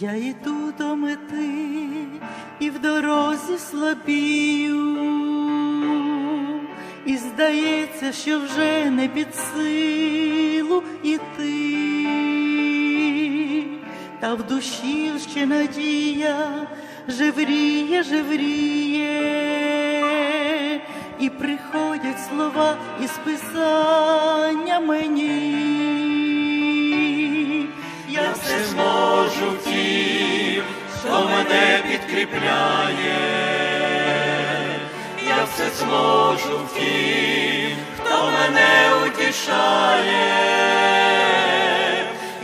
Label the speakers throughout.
Speaker 1: Я йду до мети і в дорозі слабію, і здається, що вже не під силу іти, та в душі ще надія жевріє, жевріє, і приходять слова із писання мені. Все
Speaker 2: зможу в тім, хто мене підкріпляє, я все зможу в тім, хто мене утішає,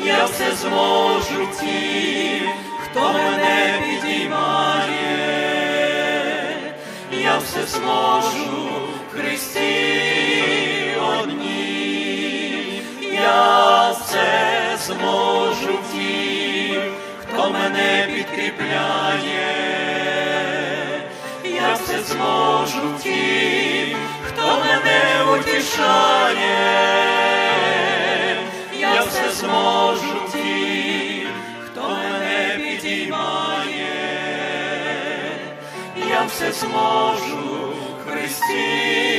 Speaker 2: я все зможу в тім, хто мене підіймає, я все зможу в Христі одній, я все зможу мене підкріпляє, я все зможу в хто мене утішає, я все зможу в хто мене підіймає, я все зможу в Христі.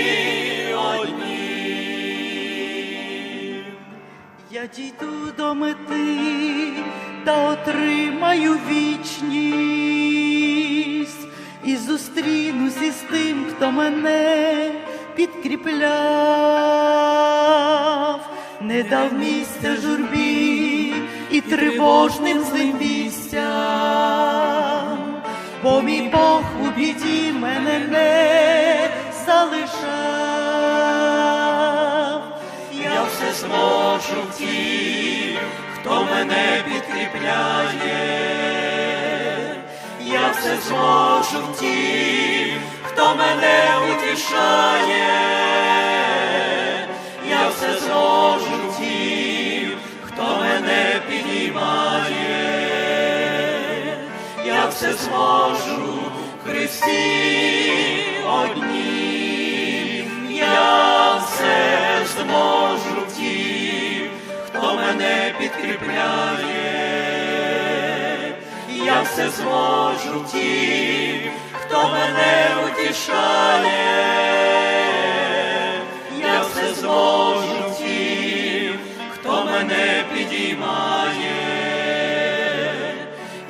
Speaker 1: Я дійду до мети та отримаю вічність і зустрінусь із тим, хто мене підкріпляв, не дав місця журбі і тривожним злим вістям, бо мій Бог у біді мене не залишав.
Speaker 2: Я все зможу в тім, хто мене підкріпляє, я все зможу в тім, хто мене утішає, я все зможу в тім, хто мене підіймає, я все зможу в мене підкріпляє, я все зможу тім, хто мене утішає, я все зможу тім, хто мене підіймає,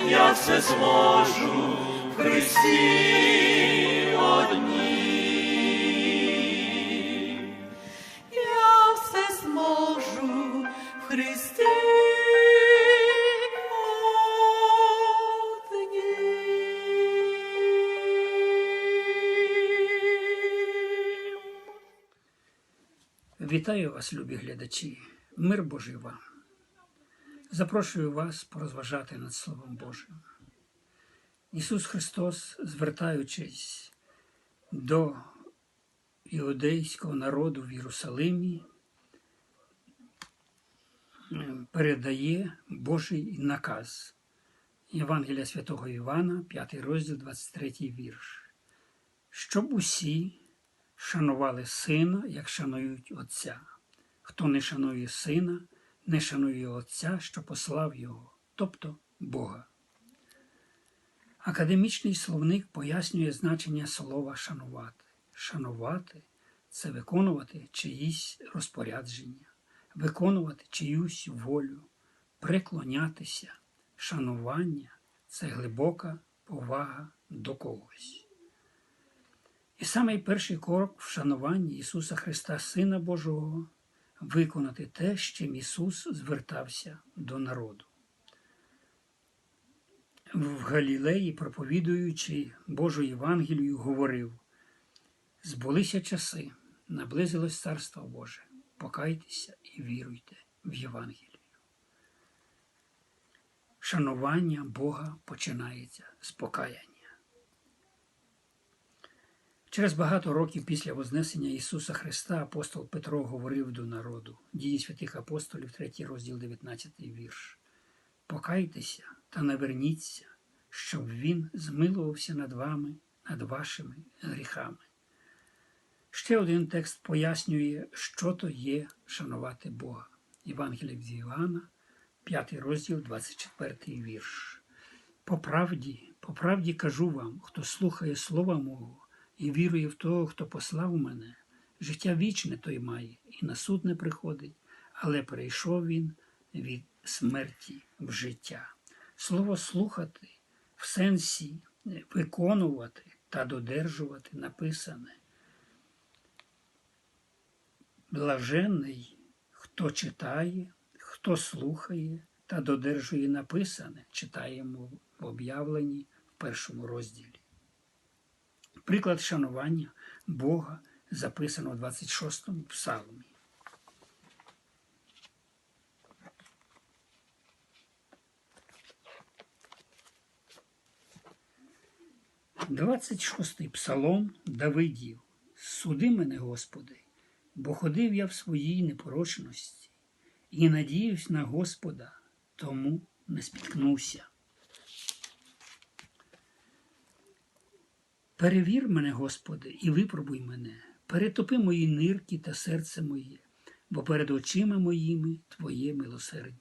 Speaker 2: я все зможу в Христі одній.
Speaker 3: Вітаю вас, любі глядачі, мир Божий вам. Запрошую вас порозважати над Словом Божим. Ісус Христос, звертаючись до іудейського народу в Єрусалимі, передає Божий наказ. Євангелія святого Івана, 5 розділ, 23 вірш. Щоб усі шанували сина, як шанують Отця. Хто не шанує сина, не шанує Отця, що послав його, тобто Бога. Академічний словник пояснює значення слова шанувати. Шанувати це виконувати чиїсь розпорядження, виконувати чиюсь волю, преклонятися, шанування це глибока повага до когось. І самий перший крок в шануванні Ісуса Христа, Сина Божого, виконати те, з чим Ісус звертався до народу. В Галілеї, проповідуючи Божу Євангелію, говорив: Збулися часи, наблизилось Царство Боже, покайтеся і віруйте в Євангелію. Шанування Бога починається з покаяння. Через багато років після Вознесення Ісуса Христа апостол Петро говорив до народу, дії святих апостолів, 3 розділ 19 вірш. Покайтеся та наверніться, щоб Він змилувався над вами, над вашими гріхами. Ще один текст пояснює, що то є шанувати Бога. Євангелія від Івана, п'ятий розділ, 24 вірш. По правді, по правді кажу вам, хто слухає слова мого і вірує в того, хто послав мене, життя вічне той має, і на суд не приходить, але перейшов він від смерті в життя. Слово слухати в сенсі виконувати та додержувати написане. Блаженний, хто читає, хто слухає та додержує написане, читаємо в об'явленні в першому розділі. Приклад шанування Бога записано в 26-му псалмі. 26-й псалом Давидів. Суди мене, Господи, бо ходив я в своїй непорочності і надіюсь на Господа, тому не спіткнувся. Перевір мене, Господи, і випробуй мене, перетопи мої нирки та серце моє, бо перед очима моїми Твоє милосердя.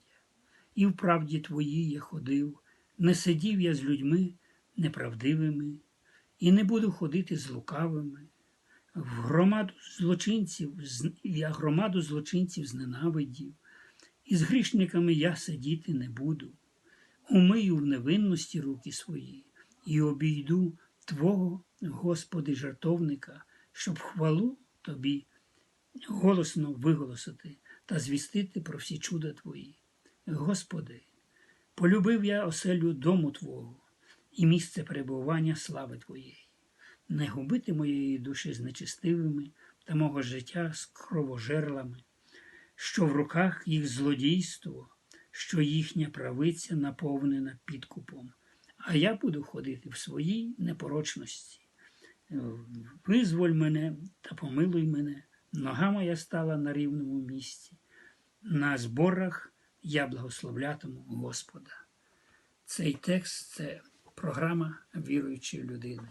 Speaker 3: І в правді Твоїй я ходив, не сидів я з людьми неправдивими, і не буду ходити з лукавими. В громаду злочинців я громаду злочинців зненавидів, і з грішниками я сидіти не буду. Умию в невинності руки свої і обійду Твого, Господи, жартовника, щоб хвалу Тобі голосно виголосити та звістити про всі чуда Твої. Господи, полюбив я оселю дому Твого і місце перебування слави Твоєї. Не губити моєї душі з нечистивими та мого життя з кровожерлами, що в руках їх злодійство, що їхня правиця наповнена підкупом. А я буду ходити в своїй непорочності. Визволь мене та помилуй мене, нога моя стала на рівному місці. На зборах я благословлятиму Господа. Цей текст це програма віруючої людини.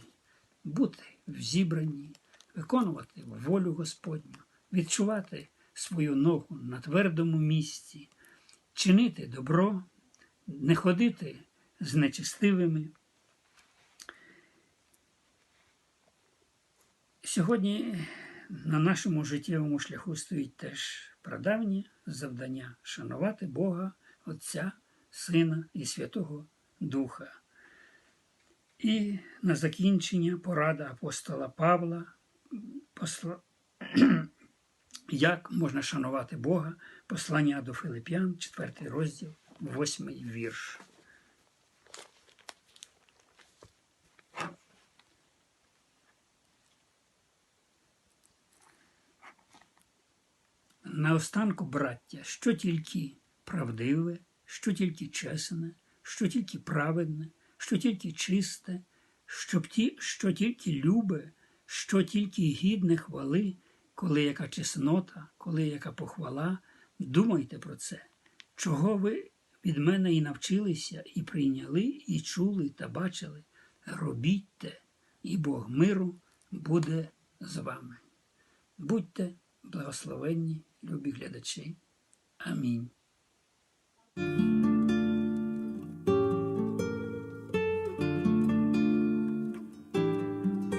Speaker 3: Бути в зібранні, виконувати волю Господню, відчувати свою ногу на твердому місці, чинити добро, не ходити з нечистивими. Сьогодні на нашому життєвому шляху стоїть теж прадавнє завдання шанувати Бога, Отця, Сина і Святого Духа. І на закінчення порада апостола Павла, посла... як можна шанувати Бога, послання до Филип'ян, 4 розділ, 8 вірш. Наостанку, браття, що тільки правдиве, що тільки чесне, що тільки праведне, що тільки чисте, щоб ті, що тільки любе, що тільки гідне хвали, коли яка чеснота, коли яка похвала, думайте про це, чого ви від мене і навчилися, і прийняли, і чули, та бачили, робіть те, і Бог миру буде з вами. Будьте благословенні, любі глядачі. Амінь.